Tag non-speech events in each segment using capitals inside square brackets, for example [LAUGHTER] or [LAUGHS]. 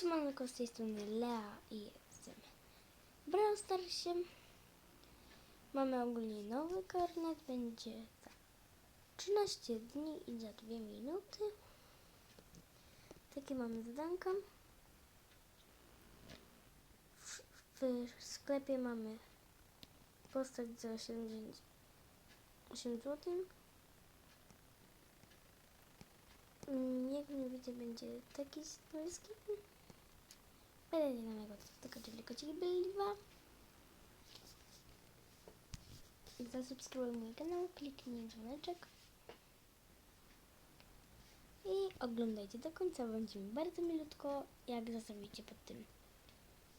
siemanko, z tej strony Lea i jestem Brawl Starsie. Mamy ogólnie nowy karnet, będzie za 13 dni i za 2 minuty. Takie mamy zadanka. W, w sklepie mamy postać za 78 zł. Jak nie widzę, będzie taki stylski. Wydajcie na mojego tylko czyli kociki byliwa. Zasubskrybuj mój kanał, kliknij dzwoneczek. I oglądajcie do końca, będzie mi bardzo milutko, jak zostawicie pod tym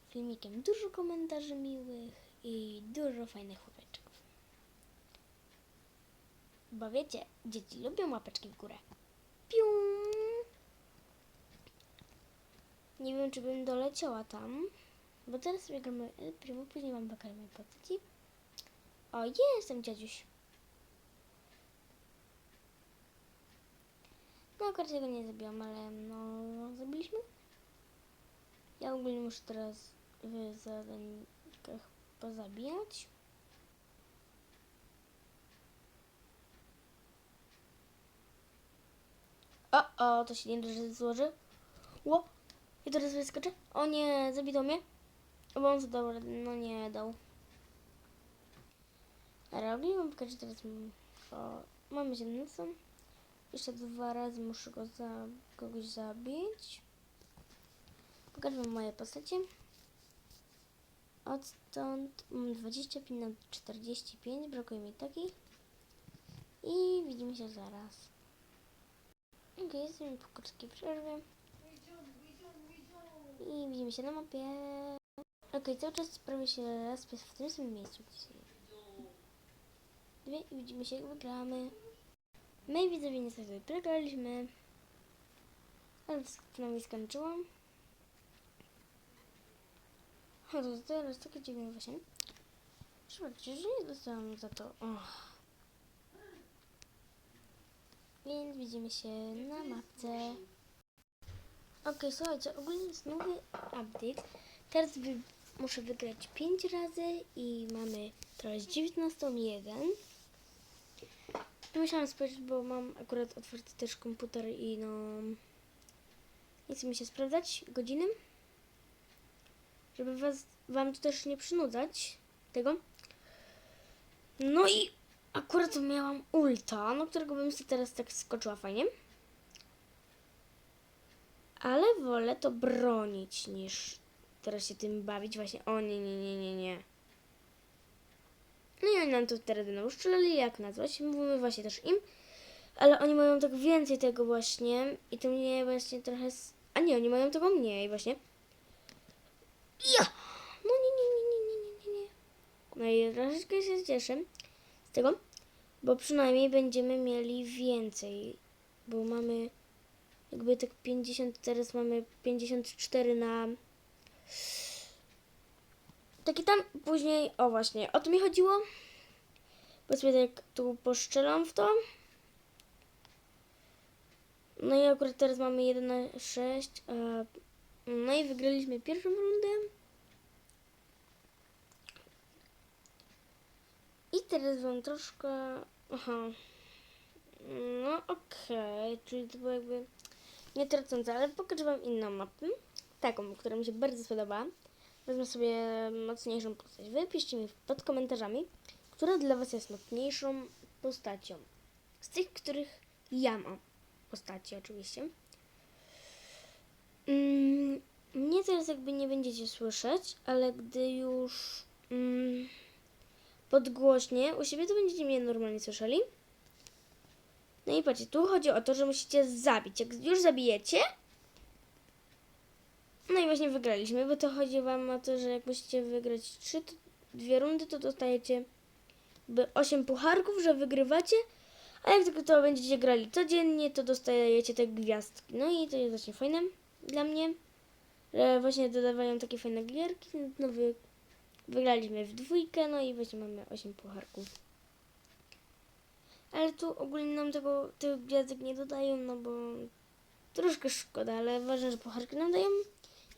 filmikiem dużo komentarzy miłych i dużo fajnych łapeczków. Bo wiecie, dzieci lubią łapeczki w górę. Nie wiem, czy bym doleciała tam, bo teraz sobie gramy El Primo, później mam mojej postaci. O, jestem dziadziuś. No, akurat tego nie zabiłam, ale no, zabiliśmy. Ja ogólnie muszę teraz w zadankach pozabijać. O, o, to się nie dobrze złoży. Ło, i teraz wyskoczę. O nie, zabito mnie. Bo on radę. no nie dał. Ogólnie mam pokazać teraz. O, mamy nocą. Jeszcze dwa razy muszę go za, kogoś zabić. Pokażę wam moje postacie. Odtąd mam 25 na 45, brakuje mi takich. I widzimy się zaraz. Okej, jestem po krótkiej przerwie. I widzimy się na mapie. Okej, cały czas prawie się raz w tym samym miejscu. Dwie i widzimy się jak wygramy. My widzowie niestety przegraliśmy. Ale przynajmniej skończyłam. O, to teraz takie dziwne właśnie. Zobaczcie, że nie dostałam za to. Och. Więc widzimy się na mapce. Okej, słuchajcie, ogólnie jest nowy update. Teraz wy, muszę wygrać 5 razy i mamy teraz 19.1. Tu musiałam spojrzeć, bo mam akurat otwarty też komputer i no... Nie mi się sprawdzać godziny. Żeby was, wam tu też nie przynudzać tego. No i akurat miałam ulta, no którego bym sobie teraz tak skoczyła fajnie. Ale wolę to bronić niż teraz się tym bawić właśnie. O nie, nie, nie, nie, nie. No i oni nam to teraz będą uszczelali, jak nazwać. Mówimy właśnie też im. Ale oni mają tak więcej tego właśnie. I to mnie właśnie trochę... A nie, oni mają tego mniej właśnie. Ja! No nie, nie, nie, nie, nie, nie, nie. No i troszeczkę się cieszę z tego. Bo przynajmniej będziemy mieli więcej. Bo mamy jakby tak 50, teraz mamy 54 na taki tam później, o właśnie, o to mi chodziło. Sobie tak tu poszczelam w to. No i akurat teraz mamy 1 na 6. A, no i wygraliśmy pierwszą rundę. I teraz wam troszkę... Aha. No okej, czyli to było jakby nie tracące, ale pokażę wam inną mapę. Taką, która mi się bardzo spodobała. Wezmę sobie mocniejszą postać. Wypiszcie mi pod komentarzami, która dla was jest mocniejszą postacią. Z tych, których ja mam postaci oczywiście. Mm, mnie teraz jakby nie będziecie słyszeć, ale gdy już mm, podgłośnie u siebie, to będziecie mnie normalnie słyszeli. No i patrzcie, tu chodzi o to, że musicie zabić. Jak już zabijecie, no i właśnie wygraliśmy, bo to chodzi wam o to, że jak musicie wygrać trzy, to dwie rundy, to dostajecie by 8 pucharków, że wygrywacie, a jak tylko to będziecie grali codziennie, to dostajecie te gwiazdki. No i to jest właśnie fajne dla mnie, że właśnie dodawają takie fajne gierki. No wy, wygraliśmy w dwójkę, no i właśnie mamy 8 pucharków. Ale tu ogólnie nam tego, tych gwiazdek nie dodają, no bo troszkę szkoda, ale ważne, że pucharki nam dają.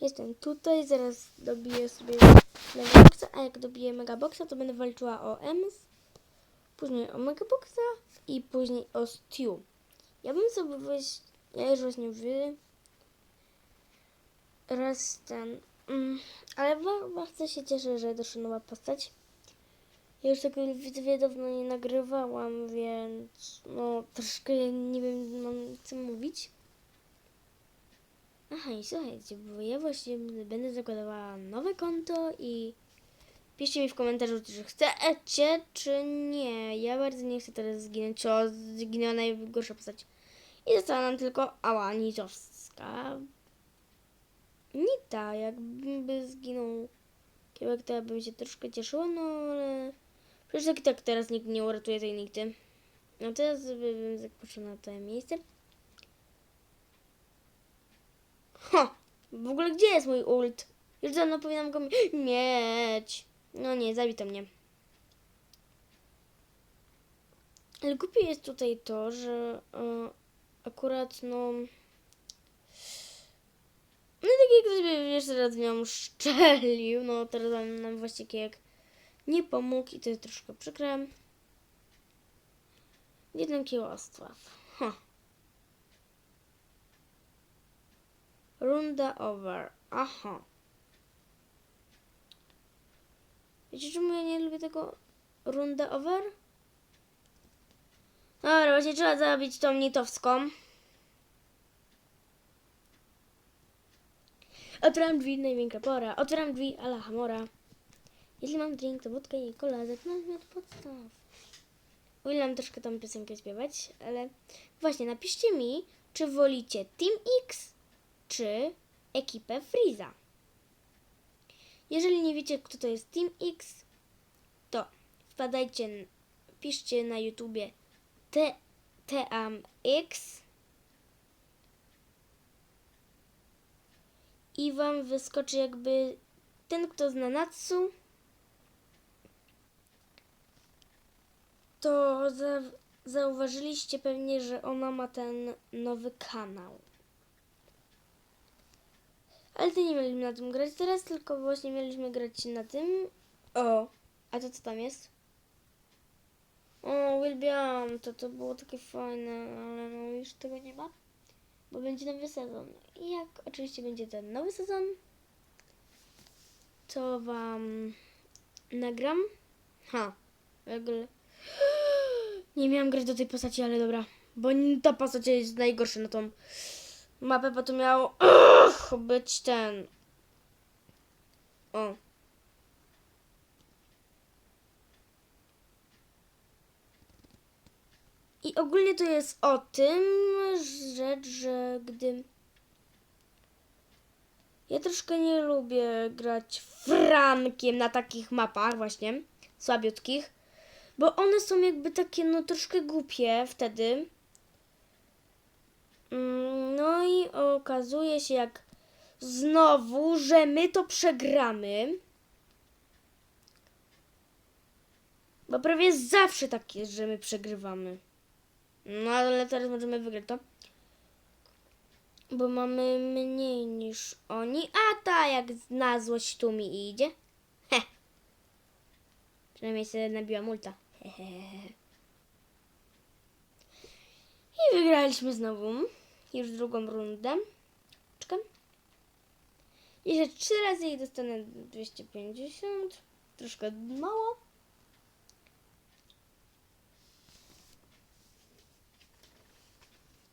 Jestem tutaj, zaraz dobiję sobie Megaboxa, a jak dobiję Megaboxa, to będę walczyła o Ems, później o Megaboxa i później o Stew. Ja bym sobie weź, ja już właśnie wy raz ten, mm, ale ba- bardzo się cieszę, że doszła nowa postać. Ja już tego widzowie dawno nie nagrywałam, więc no troszkę nie wiem mam co mówić. Aha, i słuchajcie, bo ja właśnie będę zakładała nowe konto i piszcie mi w komentarzu, czy chcecie, czy nie. Ja bardzo nie chcę teraz zginąć, o, zginęła najgorsza postać. I została nam tylko Ała Nitowska. Nita, jakby zginął kiełek, to ja bym się troszkę cieszyła, no ale... Przecież tak, i tak teraz nikt nie uratuje tej Nity. No teraz bym zapoczął na to miejsce. Ha! W ogóle gdzie jest mój ult? Już dawno powinnam go mi- mieć. No nie, zabito mnie. Ale głupie jest tutaj to, że e, akurat no... No tak jak gdyby jeszcze raz miał szczelił, no teraz nam- właśnie jak nie pomógł i to jest troszkę przykre. Jeden kiełostwa. Ha. Runda over. Aha. Wiecie czemu ja nie lubię tego runda over? Dobra, właśnie trzeba zabić tą nitowską. Otwieram drzwi, największa pora. Otwieram drzwi, ala hamora. Jeśli mam drink, to wódkę i kola, zaczynam od podstaw. Uwielbiam troszkę tą piosenkę śpiewać, ale właśnie napiszcie mi, czy wolicie Team X, czy ekipę Freeza. Jeżeli nie wiecie, kto to jest Team X, to wpadajcie, piszcie na YouTubie X i wam wyskoczy jakby ten, kto zna Natsu, to za, zauważyliście pewnie, że ona ma ten nowy kanał. Ale to nie mieliśmy na tym grać teraz, tylko właśnie mieliśmy grać na tym. O, a to co tam jest? O, uwielbiam to, to było takie fajne, ale no już tego nie ma, bo będzie nowy sezon. I jak oczywiście będzie ten nowy sezon, to wam nagram. Ha, w ogóle. Nie miałam grać do tej postaci, ale dobra. Bo ta postać jest najgorsza na tą mapę, bo to miał ugh, [CLEARS THROAT] być ten. O. I ogólnie to jest o tym rzecz, że gdy. Ja troszkę nie lubię grać frankiem na takich mapach, właśnie słabiutkich. Bo one są jakby takie, no troszkę głupie wtedy. Mm, No i okazuje się, jak znowu, że my to przegramy. Bo prawie zawsze tak jest, że my przegrywamy. No ale teraz możemy wygrać to. Bo mamy mniej niż oni. A ta jak na złość tu mi idzie. Heh. Przynajmniej sobie nabiła multa. Hehehe. I wygraliśmy znowu. Już drugą rundę. Czekam. Jeszcze trzy razy i dostanę 250. Troszkę mało.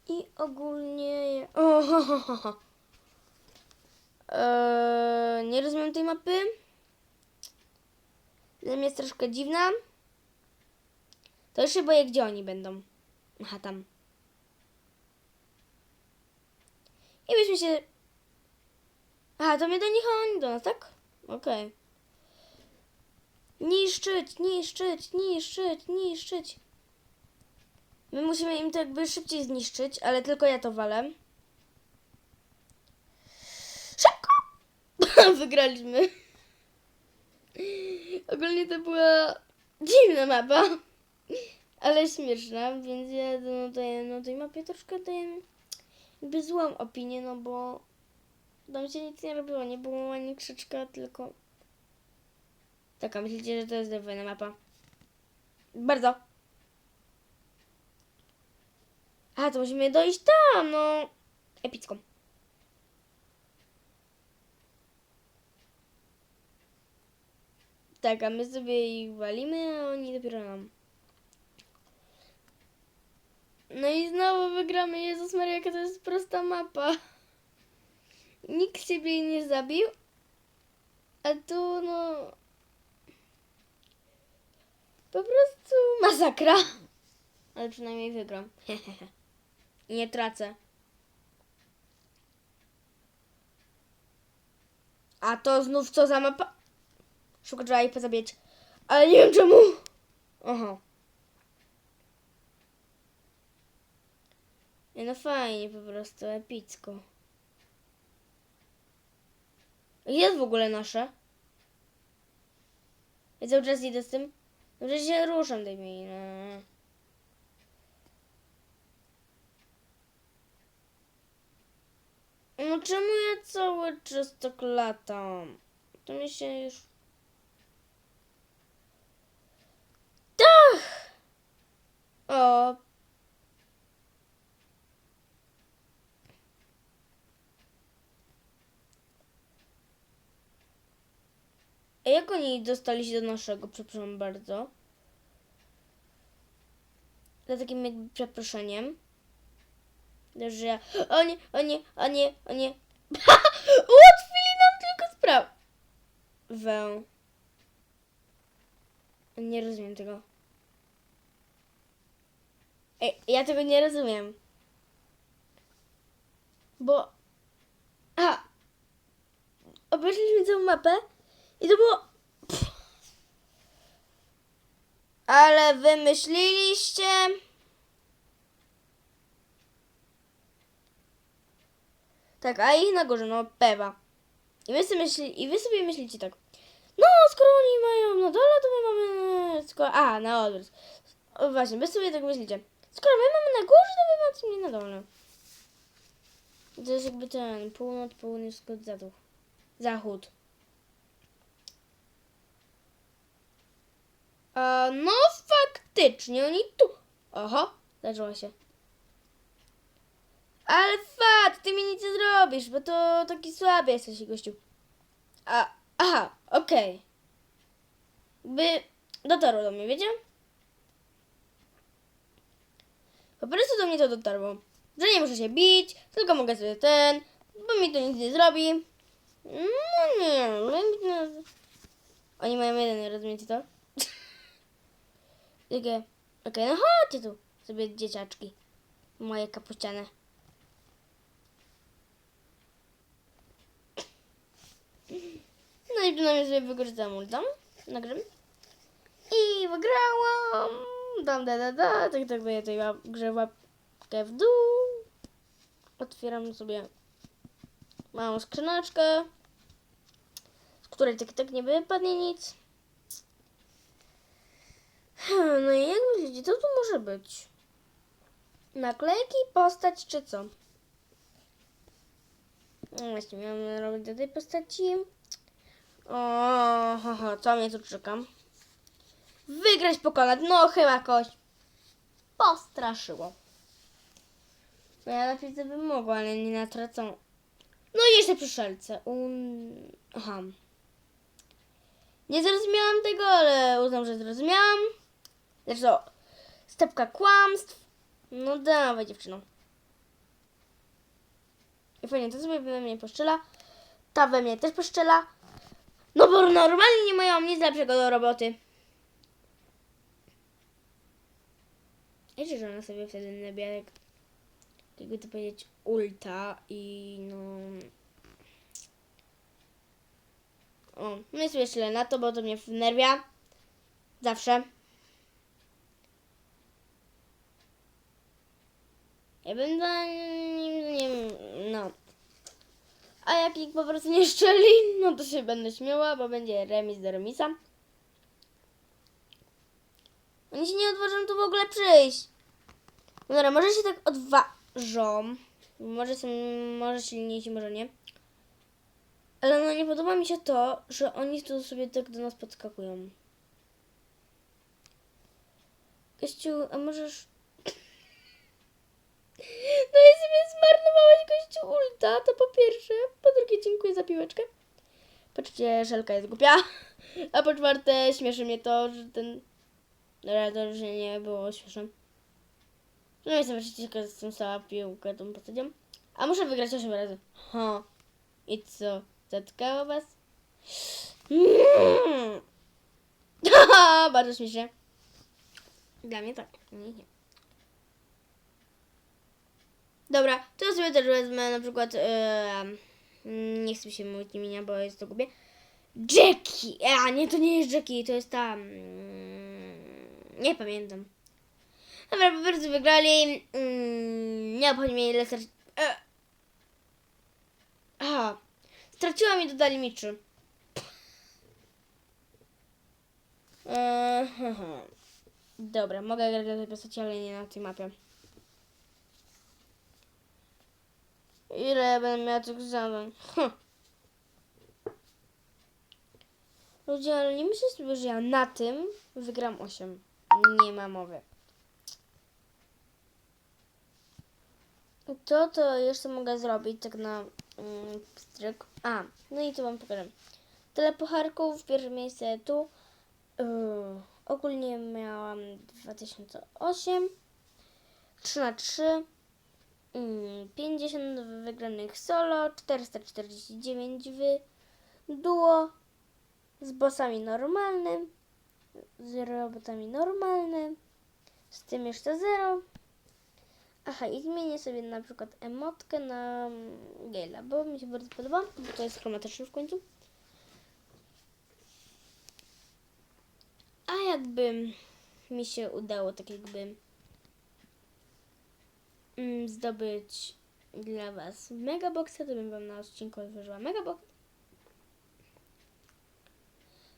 I ogólnie... O. Eee, nie rozumiem tej mapy. Dla mnie jest troszkę dziwna. To już się boję, gdzie oni będą. Aha, tam. I byśmy się... Aha, to mnie do nich, a oni do nas, tak? Okej. Niszczyć, niszczyć, niszczyć, niszczyć. My musimy im to jakby szybciej zniszczyć, ale tylko ja to walę. Szybko! [LAUGHS] Wygraliśmy. Ogólnie to była dziwna mapa, ale śmieszna, więc ja no, daję na tej mapie troszkę daję jakby złą opinię, no bo Tam się nic nie robiło, nie było ani krzyczka, tylko... Taka, myślicie, że to jest fajna mapa? Bardzo. A, to musimy dojść tam, no. Epicką. Tak, a my sobie ich walimy, a oni dopiero nam. No i znowu wygramy. Jezus Maria, to jest prosta mapa. Nikt siebie nie zabił. A tu no... Po prostu masakra. Ale przynajmniej wygram. [LAUGHS] Nie tracę. A to znów co za mapa? Szukać jej pozabijać. Ale nie wiem czemu. Aha. No fajnie po prostu, epicko. Jest w ogóle nasze? Ja cały czas idę z tym. No że się ruszam tymi. No. no czemu ja cały czas tak latam? To mi się już... Tak! O, A jak oni dostali się do naszego, przepraszam bardzo? Za takim jakby przeproszeniem. Że ja... O nie, o nie, o nie, o nie. [LAUGHS] Ułatwili nam tylko sprawę. Wę. Nie rozumiem tego. Ej, ja tego nie rozumiem. Bo... A! Obeszliśmy całą mapę i to było... Ale wymyśliliście... Tak, a ich na górze, no pewa. I wy, sobie myśli, I wy sobie myślicie tak. No, skoro oni mają na dole, to my mamy... Skoro, a, na odwrót. O, właśnie, wy sobie tak myślicie. Skoro my mamy na górze, to wy macie mnie na dole. To jest jakby ten północ, południe, wschód, zachód. Zachód. A, no faktycznie, oni tu. Oho, zaczęło się. Ale fat, ty mi nic nie zrobisz, bo to taki słaby jesteś, gościu. A, aha, okej. By dotarło do mnie, wiecie? Po prostu do mnie to dotarło. Że nie muszę się bić, tylko mogę sobie ten, bo mi to nic nie zrobi. No nie, no, oni mają jeden, rozumiecie to? Takie, okej, no chodźcie tu sobie dzieciaczki. Moje kapuściane. No i przynajmniej sobie wykorzystałam ultam. Nagrym. I wygrałam. Dam da da da. Tak tak daję tej łap- grze łapkę w dół. Otwieram sobie małą skrzyneczkę, z której tak tak nie wypadnie nic. Hmm, No i jak myślicie, co tu może być? Naklejki, postać czy co? No właśnie, miałam robić do tej postaci. O, ho, ho, co mnie tu czeka? Wygrać, pokonać. No chyba jakoś postraszyło. No ja napisy bym mogła, ale nie natracą. No i jeszcze przyszelce. Un... Aha. Nie zrozumiałam tego, ale uznam, że zrozumiałam. Zresztą stepka kłamstw. No dawaj dziewczyno. I fajnie, to sobie we mnie poszczela. Ta we mnie też poszczela. No bo normalnie nie mają nic lepszego do roboty. Wiecie, że ona sobie wtedy nabiera, jak, jakby to powiedzieć, ulta i no... O, no sobie strzelę na to, bo to mnie wnerwia. Zawsze. Ja bym za nim, nie wiem, no. A jak nikt po prostu nie szczeli, no to się będę śmiała, bo będzie remis do remisa. Oni się nie odważą tu w ogóle przyjść. No dobra, może się tak odważą. Może są, może silniejsi, może nie. Ale no nie podoba mi się to, że oni tu sobie tak do nas podskakują. Gościu, a możesz... No i sobie zmarnowałeś gościu ulta, to po pierwsze. Po drugie dziękuję za piłeczkę. Po trzecie, Żelka jest głupia. A po czwarte, śmieszy mnie to, że ten... To że nie było śmieszne. No i zobaczycie, jaka jestem stała piłkę tą postacią. A muszę wygrać 8 razy. Ha. I co? Zatkało was? Mm. [LAUGHS] Bardzo śmiesznie. Dla mnie tak. Nie, nie. Dobra, to ja sobie też wezmę na przykład. Yy, nie chcę się mówić imienia, bo jest to głupie. Jackie! A nie, to nie jest Jackie, to jest ta. mm, nie pamiętam. Dobra, po prostu wygrali. Mm, nie obchodzi mnie ile straci... E. Aha. Straciłam i dodali mi. [LAUGHS] Dobra, mogę grać na tej postaci, ale nie na tej mapie. Ile ja będę miała tych zadań? Hm. Ludzie, ale nie myślę sobie, że ja na tym wygram 8. Nie ma mowy. To to jeszcze mogę zrobić tak na mm, pstryk. A, no i tu wam pokażę. Tyle pucharków, pierwsze miejsce tu. Yy, ogólnie miałam 2008. 3 na 3. Mm, 50 wygranych solo, 449 w duo z bossami normalnym, z robotami normalnym, z tym jeszcze 0. Aha, i zmienię sobie na przykład emotkę na mm, Gale'a, bo mi się bardzo podoba, bo to jest chromatyczny w końcu. A jakby mi się udało tak jakby mm, zdobyć dla Was megaboxa, to bym Wam na odcinku otworzyła megabox.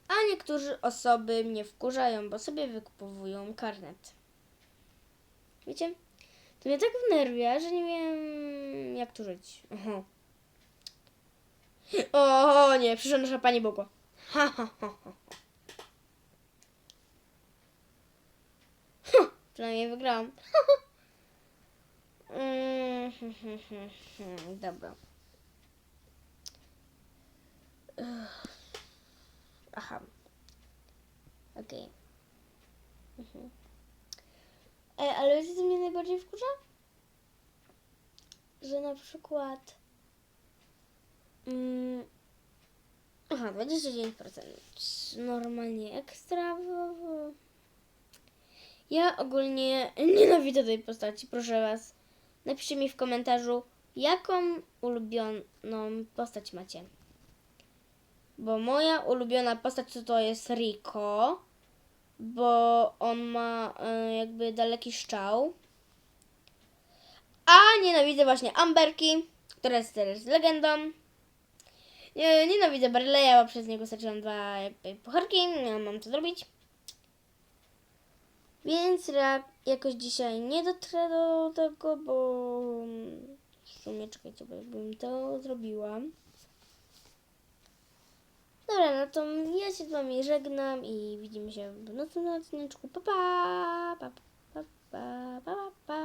A niektórzy osoby mnie wkurzają, bo sobie wykupowują karnet. Wiecie? To mnie tak wnerwia, że nie wiem jak tu żyć. Aha. O nie, przyszła nasza pani Bogła. Ha, ha, ha, ha. Ha, Przynajmniej wygrałam. Mm, hmm, hmm, hmm, Dobra. Aha. Okej. Mhm. Ej, ale wiecie co mnie najbardziej wkurza? Że na przykład... Mm, aha, 29%. Normalnie ekstra. Ja ogólnie nienawidzę tej postaci, proszę was. Napiszcie mi w komentarzu, jaką ulubioną postać macie. Bo moja ulubiona postać to, to jest Rico, bo on ma e, jakby daleki szczał. A nienawidzę właśnie Amberki, która jest teraz legendą. Nie, nienawidzę Barleya, bo przez niego straciłam dwa jakby pucharki, nie mam co zrobić. Więc ra- jakoś dzisiaj nie dotrę do tego, bo mm, w sumie czekajcie, bo jakbym to zrobiła. Dobra, no to ja się z wami żegnam i widzimy się w następnym odcineczku. Pa pa! Pa pa pa pa pa! pa.